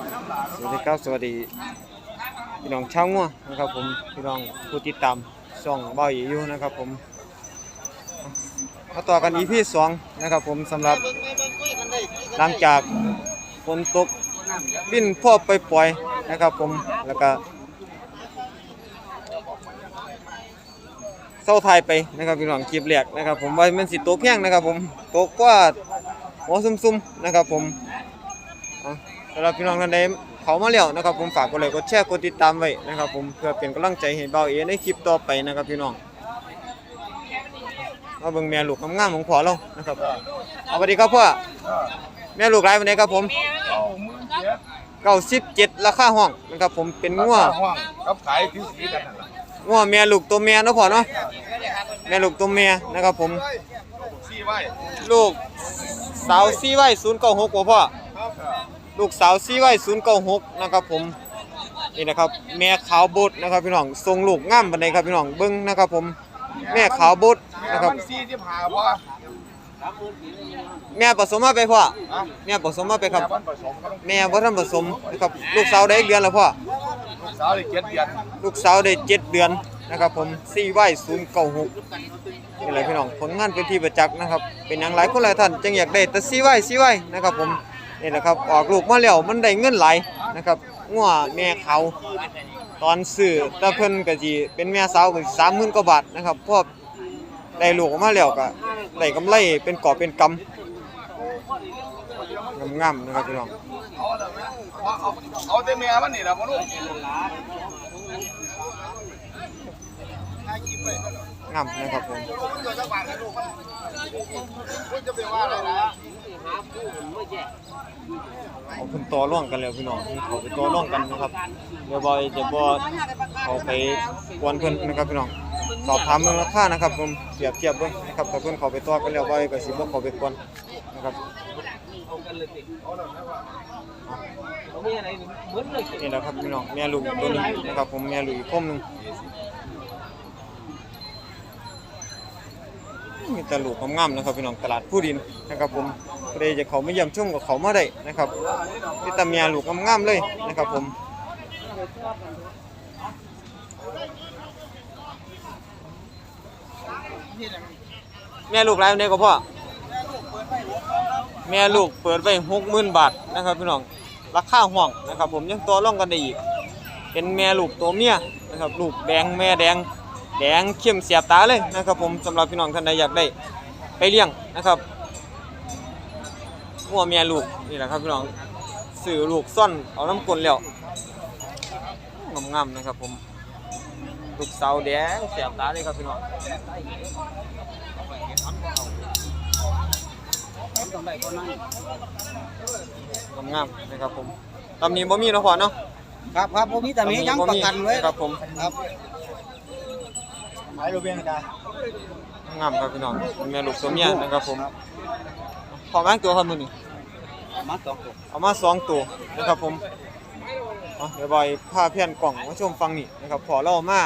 สวัสดีครับสวัสดีพี่น้องชาวงัวนะครับผมพี่น้องผู้ติดตามช่องเบาอีอยู่นะครับผมมาต่อกัน EP สองนะครับผมสำหรับหลังจากฝนตกบินพ่อไปปล่อยนะครับผมแล้วก็เศร้าไทายไปนะครับพี่น้องคลิปแรกนะครับ ผมว่ามันสิตกแพงนะครับ ผมตกกว่าหัวซุ่มๆนะครับ ผม สำหรับพี่น้องท่านใดเขามาแล้วนะครับ ผมฝากกดไลค์กดแชร์กดติดตามไว้นะครับ ผมเพื่อเป็นกำลังใจให้เบาเอในคลิปต่อไปนะครับพี่น้องมาเบิ่งแม่ลูกงามๆของพ่อเรานะครับเอาสวัสดีครับพ่อแม่ลูกหลายวันนี้ครับผมเก้าสิบเจ็ดราคาห้องนะครับผมเป็นงัวห้องกับขายที่สีกันนั่นล่ะงัวแม่ลูกตัวแม่เนาะพ่อเนาะแม่ลูกตัวแม่นะครับผมสีไว้ลูกสาวซีไว้ศูนย์เก้าหกพ่อครับ ลูกสาวซีไว้ศูนย์เก้าหกนะครับผมนี่นะครับ แม่ขาวบดนะครับพี่น้องทรงลูกงามบันไดครับพี่น้องเบิ้งนะครับผม แม่ขาวบดแม่นะครับมันสีที่ผ่าพอแม่ผสมมาไปพ่อฮะแม่ผสมมาไปครับ แม่มันผสมครับแม่บ่ทันผสมนะครับลูกสาวได้เดือนแล้วพ่อลูกสาวได้เจ็ดเดือนลูกสาวได้เจ็ดเดือนนะครับผมซีไว้ศูนย์เก้าหกนี่แหละพี่น้องผลงานเป็นที่ประจักษ์นะครับ เป็นอย่างหลายคนหลายท่านจึงอยากได้แต่ซีไว้ซีไว้นะครับผม นี่แหละครับออกลูกมาแล้วมันได้เงินไหลายนะครับงัวแม่เขาตอนซื้อถ้าเพิ่นก็สิเป็นแม่สาวก็สามหมื่นกว่าบาทนะครับพวกได้ลูกออกมาแล้วก็ได้กำไรเป็นกอบเป็นกำงามๆนะครับพี่น้องเอาเถอะแม่เอาเอาเอาแต่แม่มันนี่ล่ะพ่อลูกงามนะครับผม ตัวจักบาคุณจะไปว่าอะไรนะเอาเพิ่นต่อร่องกันแล้วพี่น้องเขาไปต่อร่องกันนะครับเดี๋ยวบอยจะบ่เขาไปกวนเพิ่อนนะครับพี่น้องสอบถามเรื่าคานะครับผมเปรียบเทียบเบิ่งนะครับถ้าเพิ่อนเขาไปต่อกันแล้วบอยก็สิบ่เขาไปกวนนะครับนี่แหละครับพี่น้องแม่ลูกตัวนี้นะครับผมแม่ลูกอีกคมหนึง มีแต่ลูกงามๆนะครับพี่น้องตลาดผู้ดินนะครับผมใครจะเขาไม่เยี่ยมชมกับเขามาได้นะครับมีแต่แม่ลูกงามๆเลยนะครับผมแม่ลูกรายวันนี้ก็พ่อแม่ลูกเปิดไว้หกหมื่นบาทนะครับพี่น้องราคาห่วงนะครับ ผมยังตัวร่องกันได้อีก เป็นแม่ลูกตัวเมียนะครับ ลูกแดงแม่แดง แดงเข้มเสียบตาเลยนะครับผมสำหรับพี่น้องท่านใดอยากได้ไปเลี้ยงนะครับงัวเมียลูกนี่แหละครับพี่น้องสื่อลูกซ่อนเอาน้ำกลนแล้วงามๆนะครับผมลูกสาวแดงเสียบตาเลยครับพี่น้องงามๆนะครับผมตำนี้บ่มีเนาะพ่อเนาะครับครับผมมีแต่มียังประกันไว้ครับผมครับ ขายรูปเบี้ยจ้างามครับพี่น้องเป็นแม่ลูกตัวเมียนะครับผมขอแม่งตัวครับมือนี่มาสองตัวเอามาสองตัวนะครับผมเอาเดี๋ยวบอยพาเพื่อนกล่องมาชมฟังนี่นะครับพอเรามา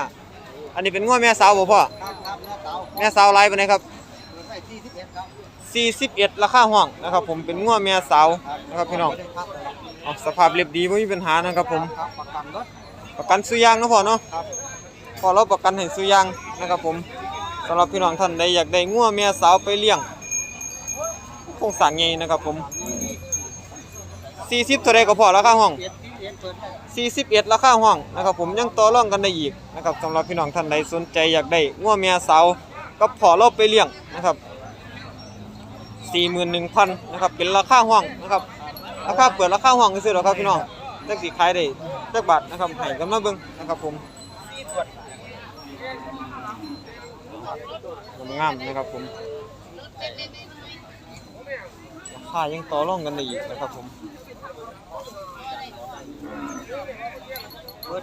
อันนี้เป็นง้อแม่สาวบ่พ่อครับครับแม่เตาแม่สาวไลฟ์ไปไหนครับเปิดไว้ที่สิบเอ็ดครับ41ราคาห้องนะครับผมเป็นง้อแม่สาวนะครับพี่น้องไม่ได้พักเลยเอาสภาพเรียบดีไม่มีปัญหานะครับผมครับประกันรถประกันซื้อยางเนาะพ่อเนาะ ครับประกันให้ซื้อยางนะครับผมสำหรับพี่น้องท่านใดอยากได้ง้อแม่สาวไปเลี้ยงโครงสร้างใหญ่นะครับผม 40เท่าใดก็พอราคาห้องเอ็ดที่เอ็ดเปิดให้41 ราคาห้องนะครับผมยังต่อรองกันได้อีกนะครับสำหรับพี่น้องท่านใดสนใจอยากได้ง้อแม่สาวก็พอเราไปเลี้ยงนะครับ41,000นะครับเป็นราคาห้องนะครับราคาเปิดราคาห้องก็ซื่อหรอครับพี่น้องจักสิขายได้จักบาทนะครับให้กันมาเบิ่งนะครับผม งามๆนะครับผมราคายังต่อรองกันได้อีกนะครับผม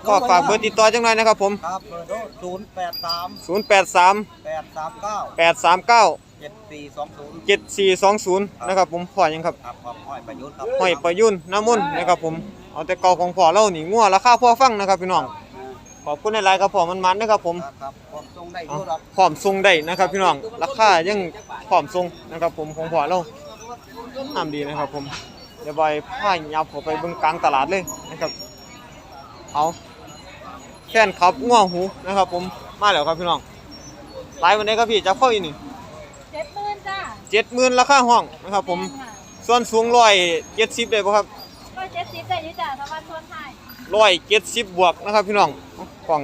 ก็ฝากเบอร์ติดต่อจังหน่อยนะครับผมครับเบอร์โทรศูนย์แปดสาม083แปดสามเก้า839เจ็ดสี่สองศูนย์7420นะครับผมพ่อยังครับครับครับห้อยประยุทธ์ครับห้อยประยุนน้ำมนต์นะครับผมเอาแต่เก่าของพ่อเรานี่งัวราคาพ่อฟังนะครับพี่น้อง ขอบคุณในไลน์ครับพ่อมันมันนะครับผมครับครับผมส่งได้อเอายู่ครับพร้อมส่งได้นะครับ พี่น้องราคายังพร้อมส่งนะครับผมของพ่อเราห้ามดีนะครับผมเดี๋ยวบอยพายับเข้าไปเบิ่งกลางตลาดเลยนะครับเอาแฟนครับง่วงหูนะครับ ผมมาแล้วครับพี่น้องไลฟ์วันนี้ครับพี่จะเข้าอีกนี่เจ็ดหมื่นจ้าเจ็ดหมื่นราคาห้องนะครับ ผมส่วนสูงร้อยเจ็ดสิบเลยป่ะครับก็เจ็ดสิบได้อยี่จ้าสวัสดิ์ชวนไทยร้อยเจ็ดสิบบวกนะครับพี่น้อง กล่อง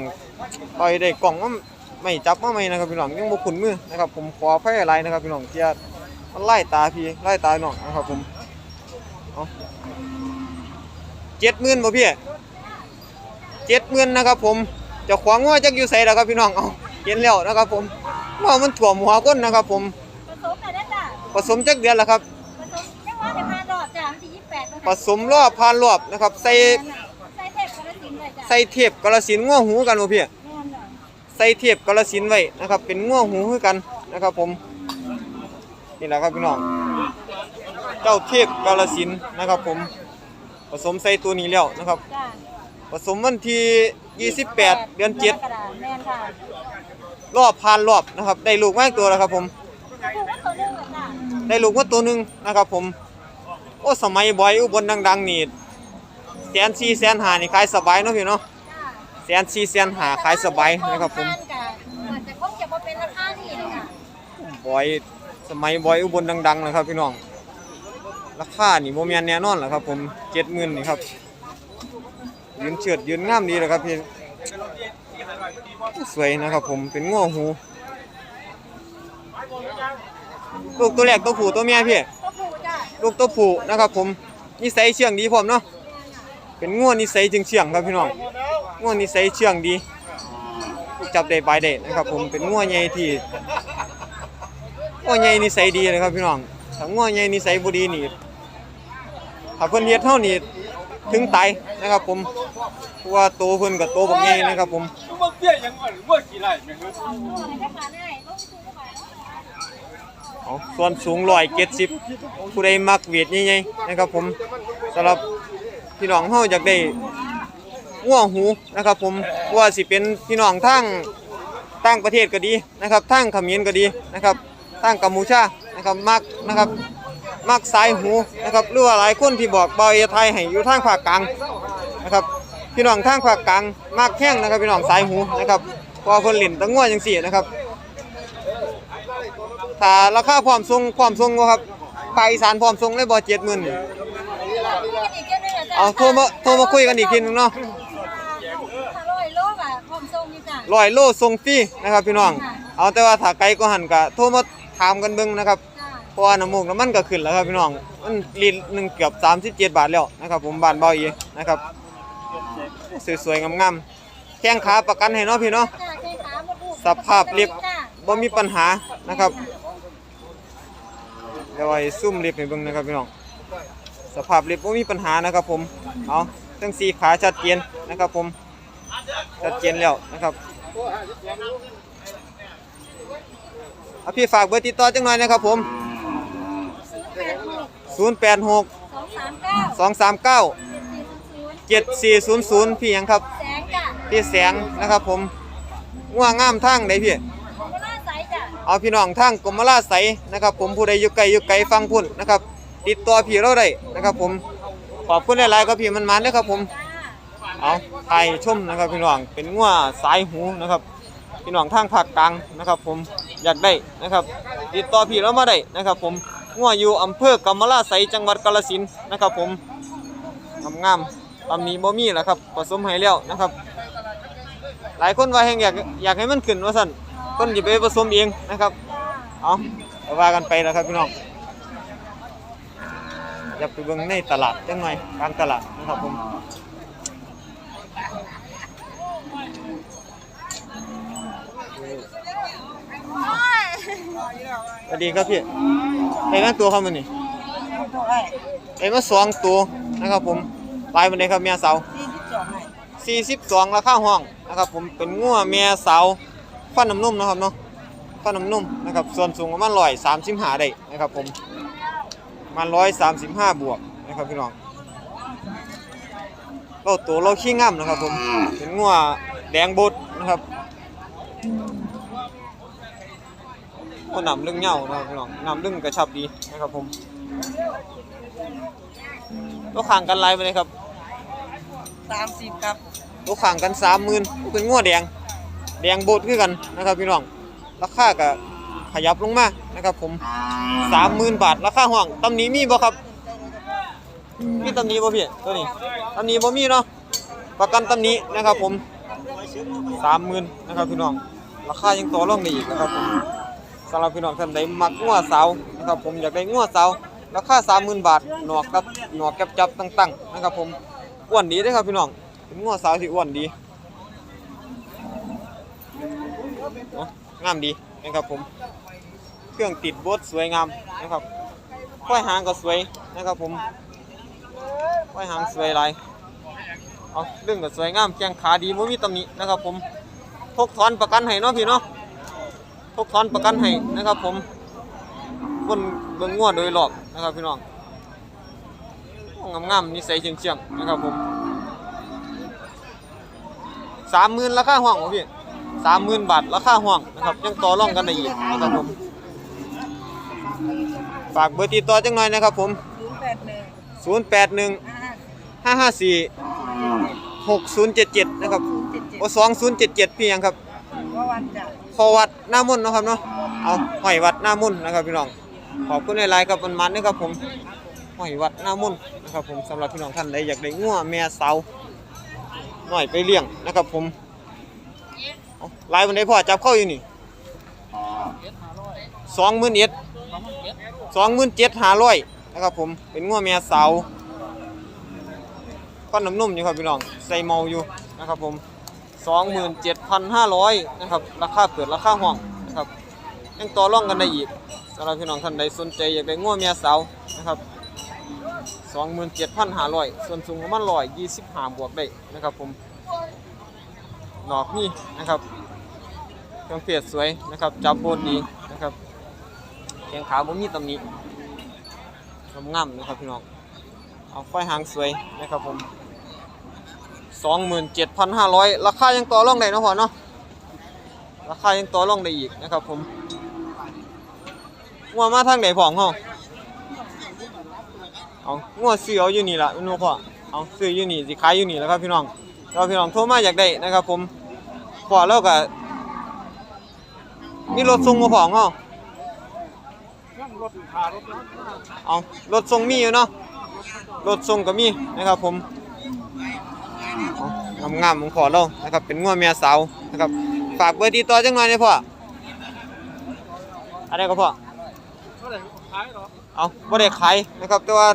ปล่อยได้กล่องว่าไม่จับมาไม่นะครับพี่น้องยังบ่ขุนมือนะครับผมขอไฟอะไรนะครับพี่น้องเที่ยมันไล่ตาพี่ไล่ตาน้องนะครับผมเอาเจ็ดหมื่นบ่พี่เจ็ดหมื่นนะครับผมเจะขวางว่าจักอยู่ใส่แล้วครับพี่น้องเอาเห็นแล้วนะครับผมว่ามันถ่วมหัวก้นนะครับผมผสมหน่อยได้จ้าผสมจักเดือนแล้วครับผสมยังว่าจะพานดอกจ้าวันที่ยี่สิบแปดผสมรอบผ่านรอบนะครับ ใส่ใส่เทปก ระสินเลยจ้าใส่เทปกระสินง่วหูกันบ่พี่แม่นเหรอใส่เทียบกาลสินธุ์ไว้นะครับ เป็นง่วงหูคือกันนะครับ ผมนี่แหละครับพี่น้องเจ้าเทพกาลสินธุ์นะครับ ผมผสมใส่ตัวนี้แล้วนะครับจ้าผสมวันที่ 28 เดือนกระดาษแม่นค่ะ7รอบผ่านรอบนะครับ ได้ลูกมาอีกตัวแล้วครับ ผมถูกว่าตัวหนึงเหรอจ้าได้ลูกมาตัวหนึงนะครับ ผม โอ้สมัยบอยอุบลดัง ๆ นี่ แสนสี่แสนหานี่ขายสบายเนาะพี่เนาะจ้าแสนสี่แสนหาขายสบายนะครับผมทานกับอาจจะคงจะบ่เป็นราคานี่เลยค่ะบอยสมัยบอยอุบลดังๆนะครับพี่น้องราคานี่โมเมนแน่นอนแหละครับ ผมเจ็ดหมื่นนี่ครับยืนเฉิดยืนงามดีเลยครับพี่สวยนะครับ ผมเป็นง้อหูลูกตัวแรกตัวผู้ตัวเมียพี่ก็ผูจ้าลูกตัวผู้นะครับ ผมนิสัยเชื่องดีพร้อมเนาะ เป็นง้อนิสัยจึงเชื่องครับพี่น้องง้อนิสัยเชื่องดี จับได้บายได้นะครับ ผมเป็นง้อใหญ่ที่ง้อใหญ่นิสัยดีเลยครับพี่น้องถ้าง้อใหญ่นิสัยบ่ดีนี่ถ้าเพิ่นเฮ็ดเท่านี้ถึงตายนะครับ ผมเพราะว่าโตเพิ่นกับโตบักใหญ่นะครับ ผมส่วนสูงร้อยเจ็ดสิบผู้ใดมักเวทใหญ่ๆนะครับ ผมสำหรับ พี่น้องเฮาอยากได้ง่วงหูนะครับ ผมว่าสิเป็นพี่น้องทั้งต่างประเทศก็ดีนะครับทั้งเขมรก็ดีนะครับทั้งกัมพูชานะครับมักนะครับมักสายหูนะครับหรือว่าหลายคนที่บอกเบาเอไทยให้อยู่ทางภาคกลางนะครับพี่น้องทางภาคกลางมักแห้งนะครับพี่น้องสายหูนะครับพอเพิ่นเล่นตะง่วจังซี่นะครับถ้าราคาพร้อมส่งพร้อมส่งบ่ครับภาคอีสานพร้อมส่งเลยบ่70,000นี่อีกแค่นึงเอจ้าเอาโทรมาโทรมาคุยกันอีกทีหนึงเนาะถ้าร้อยโลอะพร้อมส่งนี่จ้าร้อยโลส่งฟรีนะครับพี่น้อง เอาแต่ว่าถ้าไกลก็หันก็โทรมาถามกันเบิ่งนะครับจ้าเพราะว่าน้ำมูกน้ำมันก็ขึ้นแล้วครับพี่น้องมันลิตรหนึงเกือบ 37 บาทแล้วนะครับผมบ้านเบาอีนะครับสวยๆงามๆแข้งขาประกันให้เนาะพี่เนาะ จ้าแค่ขาหมดลูกสภาพเรียบ จ้าบ่มีปัญหานะครับเดี๋ยวไว้ซุ่มเล็บให้เบิ่งนะครับพี่น้อง สภาพเล็บบ่มีปัญหานะครับผม เอาทั้งสี่ขาชัดเจนนะครับผม ชัดเจนแล้วนะครับเอาพี่ฝากเบอร์ติดต่อจังหน่อยนะครับผม 086สองสามเก้า239สี่ศูนย์ศูนย์7400 พี่หยังครับ แสงจ้าพี่แสงนะครับผมง่วงงามทางใดพี่ของก็น่าใสจ้าเอาพี่น้องทางกรมราชไสยนะครับผมผู้ใดอยู่ไกลอยู่ไกลฟังพุ่นนะครับ ติดต่อพี่เราได้นะครับ ผมขอบคุณหลายๆครับพี่มันมันนะครับ ผมเอาไทยชมนะครับพี่น้องเป็นงัวสายหูนะครับพี่น้องทางภาคกลางนะครับ ผมอยากได้นะครับ ติดต่อพี่เรามาได้นะครับ ผมงัวอยู่อำเภอกำมะลาไสจังหวัดกาฬสินธุ์นะครับ ผมงามๆตำหนี้บ่มีแล้วครับผสมให้แล้วนะครับ หลายคนว่าแห่งอยากอยากให้มันขึ้นว่าสั่นคนจะไปผสมเองนะครับเอาเอาว่ากันไปแล้วครับพี่น้อง อย่าไปเบิ่งในตลาดจังหน่อยกลางตลาดนะครับผมสวัสดีครับพี่ไอ้กันตัวเขามันนี่ไอ้มาสองตัวนะครับผมลายมันเลยครับเมียสาว42ราคาห้องนะครับผมเป็นงัวเมียสาวฟันน้ำนุ่มนะครับเนาะข้าวน้ำนุ่มนะครับส่วนสูงประมาณร้อยสามสิบห้าได้นะครับผม มาณร้อยสามสิบห้าบวกนะครับพี่น้องเราตัวเราขี้ง่ำนะครับผมเป็นงัวแดงบดนะครับก็นำเรื่องเหงานะครับพี่น้องนำเรื่องกระชับดีนะครับผมตัวข้างกันหลายไปเลยครับสามสิบครับตัวข้างกันสามหมื่นเป็นงัวแดง แดงโบดคือกันนะครับพี่น้องราคาก็ข ยับลงมานะครับผมสามหมื่นบาทราคาห้องตำหนี้มีบ่ครับมีตำหนี้บ่พี่ตัวนี้ตำหนี้บ่มีเนาะประกันตำหนี้นะครับผมสามหมื่นนะครับพี่น้องราคายังต่อรองได้อีกนะครับผมสำหรับพี่น้องท่านใดมักงัวสาวนะครับผมอยากได้งัวสาวราคาสามหมื่นบาทหนวกครับหนวกแก็บจับตั้งๆนะครับผมอ้วนดีเด้อครับพี่น้องเป็นงัวสาวที่อ้วนดีเนาะงามดีนะครับผม เครื่องติดบดสวยงามนะครับค่อยหางก็สวยนะครับผมค่อยหางสวยหลายเอาเรื่องก็สวยงามแข้งขาดีไม่มีตำหนินะครับผมทกถอนประกันให้เนาะพี่เนาะทกถอนประกันให้นะครับผมบนเบื้องง่วโดยรอบนะครับพี่น้องงามงามๆนิสัยเชียงเชียงๆนะครับผมสามหมื่นราคาห้องของพี่สามหมื่นบาทราคาห่วงนะครับยังต่อรองกันได้อีกนะครับผม ฝากเบอร์ติดต่อจังหน่อยนะครับผม ศูนย์แปดหนึ่ง0 8 1 ห้า5 5 4 6 0 7 7 นะครับเจ็ดเจ็ดโอ้2 0 7 7 พี่ยังครับ ว่าวันจะพอวัดหน้ามุ่นเนาะครับเนาะ เอาห้อยวัดหน้ามุ่นนะครับพี่น้อง ขอบคุณในไลน์ครับมันมันนะครับผมห้อยวัดหน้ามุ่นนะครับผมสำหรับพี่น้องท่านใดอยากได้งัวแม่เสาหน่อยไปเลี้ยงนะครับผมเอาไลน์วันใดพ่อจับเข้าอยู่นี่สองหมื่นเอ็ด สองหมื่นเจ็ดห้าร้อยนะครับผมเป็นงัวแม่เสาก้อนน้ำนุ่มอยู่ครับพี่น้องใส่เมาอยู่นะครับผม27,500นเจ็ดพันห้าร้อยนะครับราคาเปิดราคาห้องนะครับยังต่อรองกันได้อีกสำหรับพี่น้องท่านใดสนใจอยากได้งัวเมียเสานะครับ27,500ส่วนสูงประมาณ125บห้ากวกได้นะครับผมหนอกนี่นะครับเครื่องเพชรสวยนะครับจับโบดดีนะครับ แขงขาบ่มีตำหนิงามๆนะครับพี่น้องเอาไฟหางสวยนะครับผม27,500 ราคายังต่อรองได้นะพ่อเนาะราคายังต่อรองได้อีกนะครับผมงัวมาทางไหนพ่องเฮาเอางัวซื้อเอาอยู่นี่ล่ะแม่นบ่พ่อเอาซื้ออยู่นี่สิขายอยู่นี่แล้วครับพี่น้องเราพี่น้องโทรมาอยากได้นะครับผมพ่อเราก็มีรถส่งมาพ่องเฮา เอารถส่งมีอยู่เนาะรถส่งก็มีนะครับผมงามงามของพ่อเรานะครับ เป็นงัวเมียสาวนะครับ ฝากเบอร์ติดต่อจังหน่อยนะพ่ออะไรก็พ่อเอาบ่ได้ขายนะครับ แต่ว่า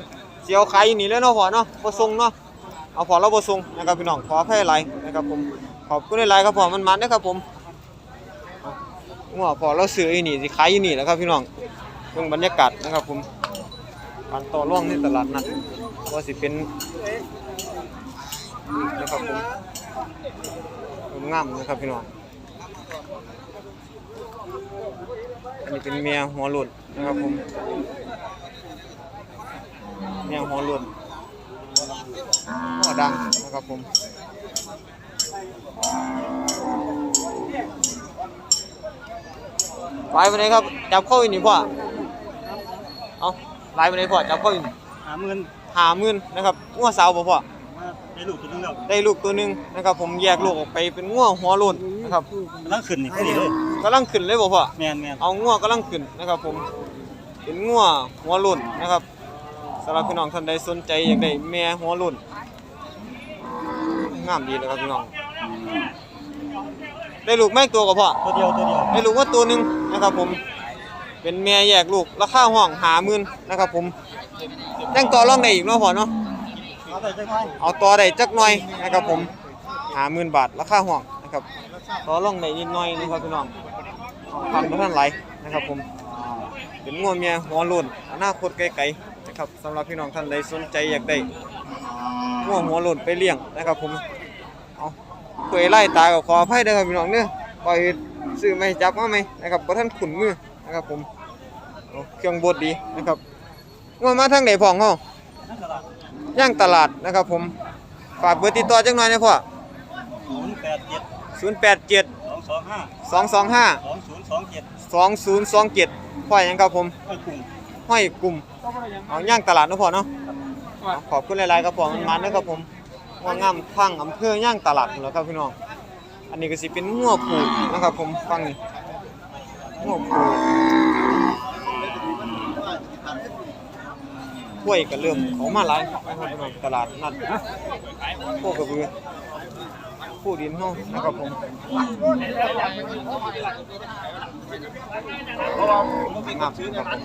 เสียวขายอยู่นี่แล้วเนาะพ่อเนาะบ่ส่งเนาะเอาพ่อเราบ่ส่งนะครับพี่น้องขออภัยหลายนะครับผมขอบคุณหลายครับพ่อมันมันนะครับผมเอางัวพอเราซื้ออยู่นี่สิขายอยู่นี่แหละครับพี่น้อง เบิ่องบรรยากาศนะครับผมการต่อร่องในตลาดนัดว่าสิเป็นนะครับผมผมงามนะครับพี่น้องอันนี้เป็นเมียหัวหลุดนะครับผมเมียหัวหลุดหัวดังนะครับผมไปไปไหนครับจับเข้าอีกนี่พ่อ เอาไล่ไปไหนพ่อจับเข้าอีกหาเงินหาหมื่นนะครับงัวสาวบ่พ่อมาได้ลูกตัวนึงแล้วได้ลูกตัวหนึ่งนะครับ ผมแยกลูกออกไปเป็นง่วหัวโลนนะครับนั่งขึ้นนี่ขึ้นนี่เลยกำลังขึ้นเลยบ่พ่อ แมนแมนเอาง่วกำลังขึ้นนะครับ ผม เป็นง่วหัวโลนนะครับสำหรับพี่น้องท่านใดสนใจอยากได้แม่หัวโลนงามดีนะครับพี่น้อง ได้ลูกแม่ตัวกับพ่อตัวเดียวตัวเดียว ได้ลูกว่าตัวหนึ่งนะครับ ผม เป็นแม่แยกลูกราคาห้องหาหมื่นนะครับผมยังต่อรองได้อีกเนาะพ่อเนาะเอาไปจังไงเอาต่อได้จักหน่อยนะครับผมหาหมื่นบาทราคาห่วงนะครับต่อรองได้นิดหน่อยนะครับพี่น้องพันบ่ท่านไหลนะครับผมเป็นงัวเมียหัวโลุ่นอนาคตไกลๆนะครับสำหรับพี่น้องท่านใดสนใจอยากได้งัวหัวโลุ่นไปเลี้ยงนะครับผมเอาเผยไล่ตายก็ขออภัยด้วยครับพี่น้องเด้อปล่อยซื้อไม่จับมาไหมนะครับบ่ท่านขุนมือ นะครับผมเอาเครื่องบดดีนะครับงัวมาทางไหนพ่องเฮานั่งตลาดย่างตลาดนะครับผมฝากเบอร์ติดต่อจังหน่อยนะพ่อศูนย์แปดเจ็ด087สองสองห้า225สองศูนย์สองเจ็ด2027พ่อหยังครับผมไอ้กลุ่มห้อยกลุ่มเอาย่างตลาดนะพ่อเนาะขอบคุณหลายๆครับผมมันๆนะครับผมงัวงามฟังอำเภอย่างตลาดแล้วครับพี่น้องอันนี้ก็สิเป็นงัวผูกนะครับผมฟังนี่งัวผูก กล้วยก็เริ่มเขามาหลายนะครับพี่น้องตลาดนัดพวกกระบือผู้ดินเฮานะครับผมงามครับผม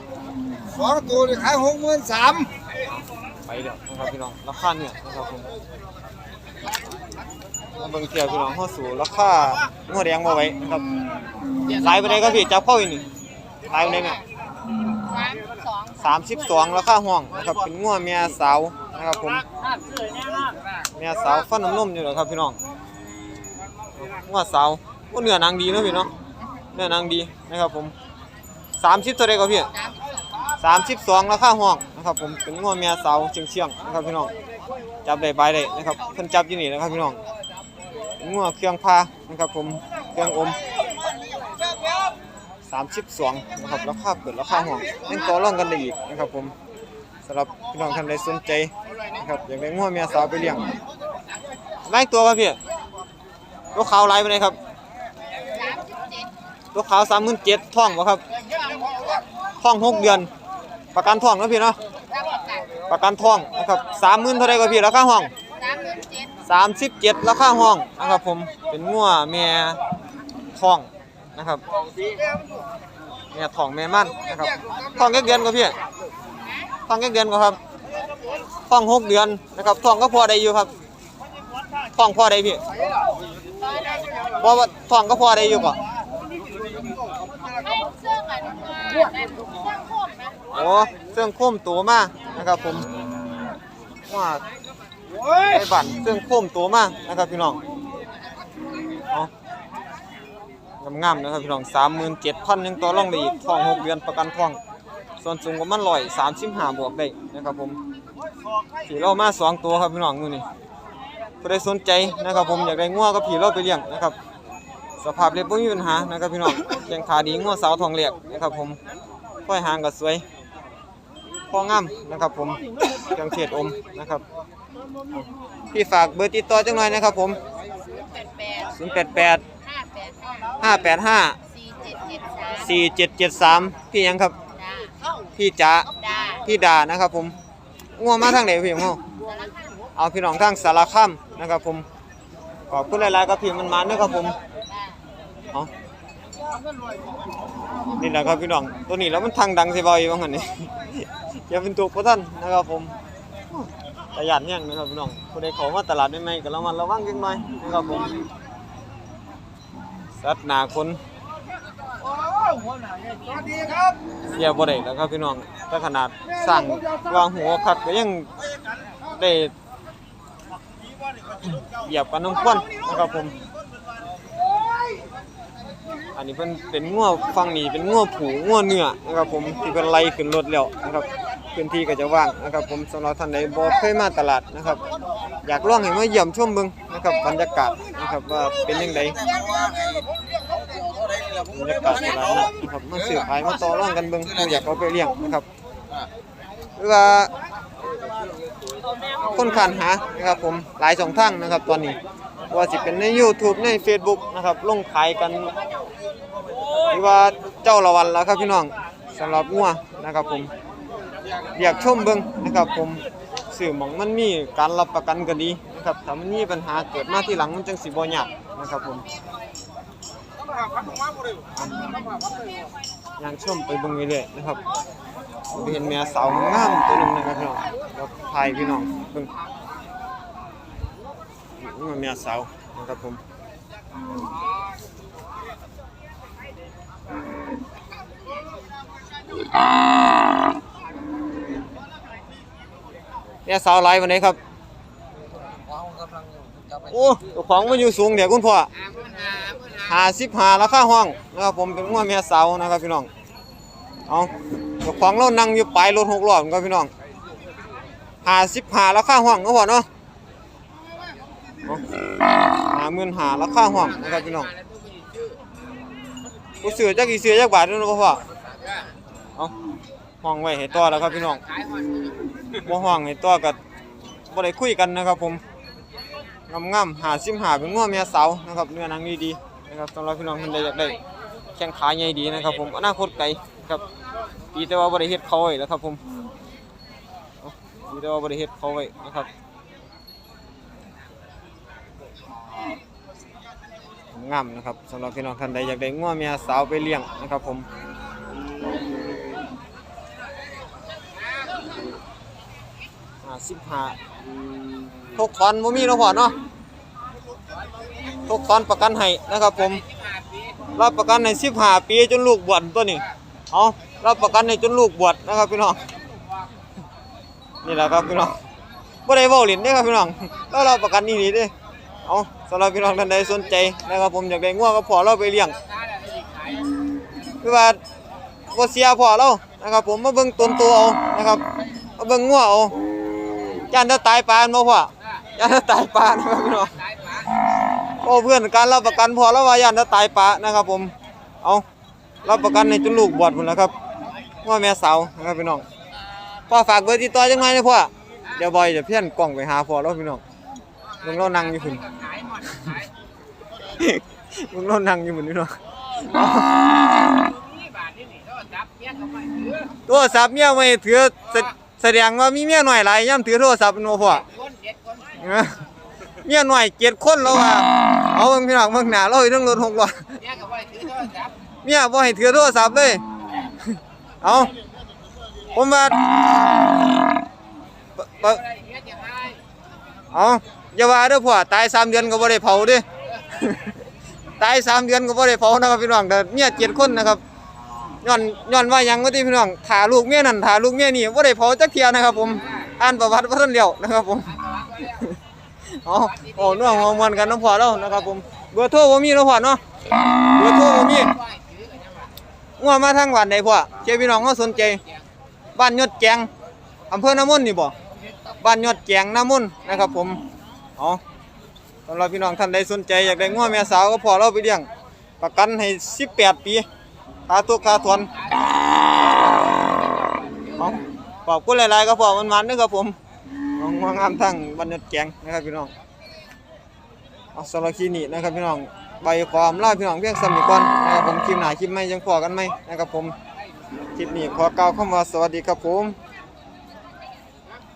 สองตัวนี่ขายหกหมื่นสามไปเด้อนะครับพี่น้องราคาเนี่ยนะครับผมมาเบิ่งเกี่ยวพี่น้องเฮาสู่ราคางัวแดงบ่ไหว้นะครับขายไปได้ครับพี่จับเข้าอีกนี่ขายไปได้เนี่ย สามสอง32ราคาห้องนะครับเป็นงัวเมียสาวนะครับผมเมียสาวฟันน้ำนมอยู่เหรอครับพี่น้องงัวสาวก็เนื้อหนังดีเนาะพี่เนาะเนื้อหนังดีนะครับผม30เท่าใดครับพี่สามสิบสอง32ราคาห้องนะครับผมเป็นงัวเมียสาวเชียงเชียงๆนะครับพี่น้องจับได้ใบได้นะครับเพิ่นจับอยู่นี่นะครับพี่น้องเป็นงัวเครื่องพานะครับผมเครื่องอม 32นะครับราคาเปิดราคาห้องยังต่อรองกันได้อีกนะครับผมสำหรับพี่น้องท่านใดสนใจนะครับอยากได้งัวเมียสาวไปเลี้ยงไล่ตัวครับพี่ตัวขาวไล่ไปไหนครับสามสิบเจ็ดตัวขาว37,000ท้องบ่ครับท้องหกเดือน ประกันท้องนะพี่เนาะรับประกันประกันท้องนะครับสามหมื่นเท่าไรก็พี่ราคาห้องสามหมื่นเจ็ดสามสิบเจ็ดราคาห้องนะครับผมเป็นงัวแม่ท้อง นะครับแม่ทองแม่มันนะครับทองแค่เดือนก็พี่ทองแค่เดือนก็ครับทองหกเดือนนะครับทองก็พอได้อยู่ครับทองพอได้พี่ร้อยได้เพราะว่าทองก็พอได้อยู่ก่อนให้เสื้อกันว่าแต่เสื้อโคมนะโอ้เครื่องโค้มตัวมานะครับผมว่าไอ้บันเครื่องโค้มตัวมานะครับพี่น้องเอ งามนะครับพี่น้องสามหมื่นเจ็ดพันยังต่อรองได้อีกทองหกเดือนประกันทอง ส่วนสูงประมาณร้อยสามชิมหาบวกได้นะครับผมผีเรามาสองตัวครับพี่น้องดูนี่ใครสนใจนะครับผมอยากได้ง้อก็ผีเราไปเลี้ยงนะครับ สภาพเรียบไม่มีปัญหานะครับพี่น้องแข้งขาดีง้อสาวทองเหลียกนะครับผมค่อยหางก็สวยพองามนะครับผมจังเฉียดอมนะครับพี่ฝากเบอร์ติดต่อจังหน่อยนะครับผม088 ห้าแปดห้าสี่เจ็ดเจ็ดสามพี่ยังครับพี่จ๋าจ้าพี่ดานะครับผมงัวมาทางไหนพี่ของเฮาสาเอาพี่น้องทางสารคามนะครับผมขอบคุณหลายๆครับพี่มันมานะครับผมนี่แหละครับพี่น้อง ตัวนี้แล้วมันทางดังสิบอยบ้างหันนี่ อยังเป็นตัวพ่อท่านนะครับผมประหยัดเนี่ยนะครับพี่น้องผู้ใดเขอมาตลาดได้ไหมก็ระมัดระวังจังหน่อยนะครับผม สัตว์หนาคนสวัสดีครับเสียบ่ได้แล้วครับพี่น้องถ้าขนาดสร้างวางหัวคักก็ยังได้เหยียบกันน้องควนนะครับผม อันนี้เพิ่นเป็นงัวฟังนี่เป็นงัวผูงัวเนื้อนะครับผมที่เพิ่นไล่ขึ้นรถแล้วนะครับพื้นที่ก็จะว่างนะครับผมสำหรับท่านใดบ่เคยมาตลาดนะครับ อยากลองให้มาเยี่ยมชมเบิงนะครับบรรยากาศนะครับว่าเป็นจังไดบรรยากาศตลาดนัดนะครับมาซื้อขายมาต่อร่องกันเบิงอยากเอาไปเลี้ยงนะครับหรือว่าคนขานหานะครับผมหลายช่องทางนะครับ ตอนนี้ว่าสิเป็นใน YouTube ใน Facebook นะครับลงขายกันหรือว่าเจ้าละวันแล้วครับพี่น้องสำหรับงัวนะครับผมอยากชมเบิงนะครับผม สื่อหมองมันมีการรับประกันก็ดีนะครับถ้ามันมีปัญหาเกิดมาที่หลังมันจังสิบ่ยากนะครับผมยังชมไปเบิ่งเรื่อยๆนะครับเห็นแม่สาวงามตัวนึงนะครับพี่น้องแล้วถ่ายพี่น้องเบิ่งนี่มันแม่สาวนะครับผม เนี่ยสาวไลฟ์วันไหนครับโอ้ตัวของมันอยู่สูงเดี๋ยวคุณพ่อหาสิบหาราคาห้องนะครับผมเป็นงัวเมียสาวนะครับพี่น้องเอาตัวของเรานั่งอยู่ปลายรถหกล้อครับพี่น้องหาสิบหาราคาห้องก็พอเนาะหาหมื่นหาราคาห้องนะครับพี่น้องกูเสือจักกี่เสือจักบาทนู่นพ่อเอา ห้องไว้ให้ต่อแล้วครับพี่น้องบ่ห้องให้ต่อกับบ่ได้คุยกันนะครับ ผมงามๆหาซิมหาเป็นงัวเมียสาวนะครับเนื้อหนังดีๆนะครับสำหรับพี่น้องท่านใดอยากได้แข้งขาใหญ่ดีนะครับ ผมอนาคตไกลครับดีแต่ว่าบ่ได้เฮ็ดเขาไว้แล้วครับ ผมดีแต่ว่าบ่ได้เฮ็ดเขาไว้นะครับงามนะครับสำหรับพี่น้องท่านใดอยากได้งัวเมียสาวไปเลี้ยงนะครับ ผม ห้าสิบห้าทกถอนบ่มีเนาะพ่อเนาะทกถอนประกันให้นะครับ ผม รับประกันให้สิบห้าปีจนลูกบวชตัวนี้เอารับประกันให้จนลูกบวชนะครับพี่น้องนี่แหละครับพี่น้องบ่ได้เว้าเล่นเด้ครับพี่น้องเรารับประกันนี่นี่เด้เอาสำหรับพี่น้องท่านใดสนใจนะครับ ผมอยากได้งัวก็พอเราไปเลี้ยงคือว่าบ่เสียพอเรานะครับ ผมมาเบิ่งตนตัวเอานะครับมาเบิ่งงัวเอา ย่านจะตายปลาบ่พ่อย่านจะตายปลานะครับพี่น้องโอ้เพื่อนการรับประกันพอแล้วว่าย่านจะตายปลานะครับ ผม เอารับประกันในจนลูกบวชพุ่นแล้วครับว่าแม่สาวนะครับพี่น้องพ่อฝากเบอร์ติดต่อจังหน่อยนะพ่อเดี๋ยวบอยจะเพี้ยนกล่องไปหาพ่อแล้วพี่น้องมึงเรานั่งอยู่พุ่นมึงเรานั่งอยู่พุ่นพี่น้องโทรศัพท์เมียไม่ถือ แสแสดงว่ามีเมียหน่อยหลายย่ำถือโทรศัพท์เป็นบ่พ่อเออเมียหน่อยเจ็ดคนแล้วว่าเอาเบิ่งพี่น้องเบิ่งหน้าเราอีกเรื่องรถหกล้อเมียบ่ให้ถือโทรศัพท์เลยเอาผมว่าปะปะเอาอย่าว่าเด้อพ่อตายสามเดือนก็บ่ได้เผาเด้ตายสามเดือนก็บ่ได้เผานะครับพี่น้องแต่เมียเจ็ดคนนะครับ ย้อนย้อนว่ายังว่าที่พี่น้องถาลูกเมียนั่นถาลูกเมียนี่บ่าได้เผาจักเที่ยนะครับ ผมอ่านประวัติบ่ทันแล้วนะครับ ผมอ๋อโอ้น่วงหัวมันกันน้องพอแล้วนะครับ ผมเบอร์โทรบ่มีเนาะพ่อเนาะเบอร์โทรบ่มีงัวมาทางบ้านใดพ่อเจ้าพี่น้องเขาสนใจ บ้านยอดแจงอำเภอน้ำมนนี่บ่บ้านยอดแจงน้ำมนนะครับ ผมอ๋อสำหรับพี่น้องท่านใดสนใจอยากได้งัวแม่สาวก็พอเราไปเลี้ยงประกันให้ 18 ปี ค่าตัวค่าถอนอ๋อขอบคุณหลายๆครับพ่อมันมันๆเด้อครับผมน้องงามทั้งบรรยากแกงนะครับพี่น้องเอาสำหรับคลิปนี้นะครับพี่น้องใบความล่าพี่น้องเพียงสมิก่อนนะครับผมคลิปหนาคลิปไม่ยังพอกันไหมนะครับผมคลิปนี้ขอกล่าวคำว่าสวัสดีครับผม